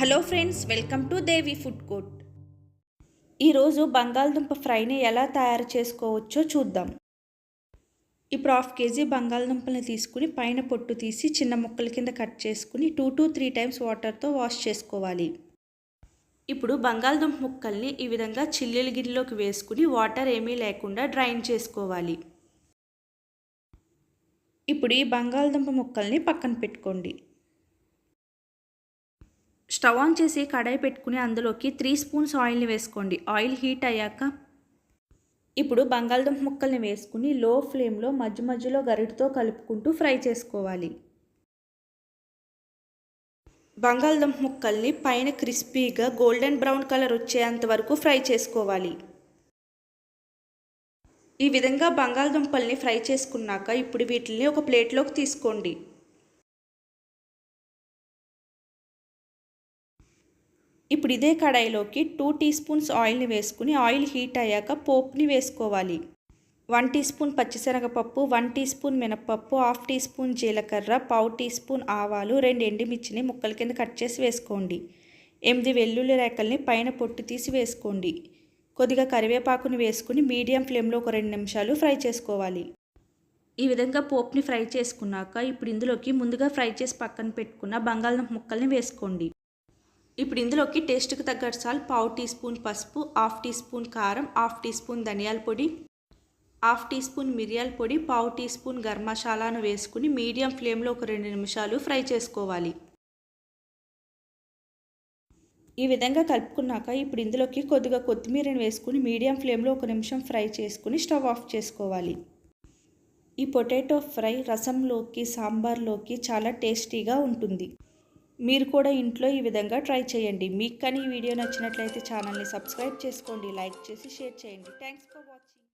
Hello friends welcome to Devi food court. ఈరోజు బంగాళదుంప ఫ్రైని ఎలా తయారు చేసుకోవచ్చో చూద్దాం. ఇప్పుడు హాఫ్ కేజీ బంగాళదుంపల్ని తీసుకుని పైన పొట్టు తీసి చిన్న ముక్కల కింద కట్ చేసుకుని టూ టు త్రీ టైమ్స్ వాటర్తో వాష్ చేసుకోవాలి. ఇప్పుడు బంగాళదుంప ముక్కల్ని ఈ విధంగా చిల్లీల గిన్నెలోకి వేసుకుని వాటర్ ఏమీ లేకుండా డ్రైన్ చేసుకోవాలి. ఇప్పుడు ఈ బంగాళదుంప ముక్కల్ని పక్కన పెట్టుకోండి. స్టవ్ ఆన్ చేసి కడాయి పెట్టుకుని అందులోకి త్రీ స్పూన్స్ ఆయిల్ని వేసుకోండి. ఆయిల్ హీట్ అయ్యాక ఇప్పుడు బంగాళదుంప ముక్కల్ని వేసుకుని లో ఫ్లేమ్లో మధ్య మధ్యలో గరిటతో కలుపుకుంటూ ఫ్రై చేసుకోవాలి. బంగాళదుంప ముక్కల్ని పైన క్రిస్పీగా గోల్డెన్ బ్రౌన్ కలర్ వచ్చేంత వరకు ఫ్రై చేసుకోవాలి. ఈ విధంగా బంగాళదుంపల్ని ఫ్రై చేసుకున్నాక ఇప్పుడు వీటిని ఒక ప్లేట్లోకి తీసుకోండి. ఇప్పుడు ఇదే కడాయిలోకి టూ టీ స్పూన్స్ ఆయిల్ని వేసుకుని ఆయిల్ హీట్ అయ్యాక పోప్ని వేసుకోవాలి. వన్ టీ స్పూన్ పచ్చిశనగపప్పు వన్ టీ స్పూన్ మినపప్పు హాఫ్ టీ స్పూన్ జీలకర్ర పావు టీ స్పూన్ ఆవాలు రెండు ఎండుమిర్చిని ముక్కల కింద కట్ చేసి వేసుకోండి. ఎనిమిది వెల్లుల్లి రేకల్ని పైన పొట్టు తీసి వేసుకోండి. కొద్దిగా కరివేపాకుని వేసుకుని మీడియం ఫ్లేమ్లో ఒక రెండు నిమిషాలు ఫ్రై చేసుకోవాలి. ఈ విధంగా పోప్ని ఫ్రై చేసుకున్నాక ఇప్పుడు ఇందులోకి ముందుగా ఫ్రై చేసి పక్కన పెట్టుకున్న బంగాళదుంప ముక్కల్ని వేసుకోండి. ఇప్పుడు ఇందులోకి టేస్ట్కి తగ్గట్టు సాల్ పావు టీ స్పూన్ పసుపు హాఫ్ టీ స్పూన్ కారం హాఫ్ టీ స్పూన్ ధనియాల పొడి హాఫ్ టీ స్పూన్ మిరియాల పొడి పావు టీ స్పూన్ గరం మసాలాను వేసుకుని మీడియం ఫ్లేమ్లో ఒక రెండు నిమిషాలు ఫ్రై చేసుకోవాలి. ఈ విధంగా కలుపుకున్నాక ఇప్పుడు ఇందులోకి కొద్దిగా కొత్తిమీరని వేసుకుని మీడియం ఫ్లేమ్లో ఒక నిమిషం ఫ్రై చేసుకుని స్టవ్ ఆఫ్ చేసుకోవాలి. ఈ పొటాటో ఫ్రై రసంలోకి సాంబార్లోకి చాలా టేస్టీగా ఉంటుంది. మీరు కూడా ఇంట్లో ఈ విధంగా ట్రై చేయండి. మీకు కానీ ఈ వీడియో నచ్చినట్లయితే ఛానల్ని సబ్స్క్రైబ్ చేసుకోండి లైక్ చేసి షేర్ చేయండి. Thanks for watching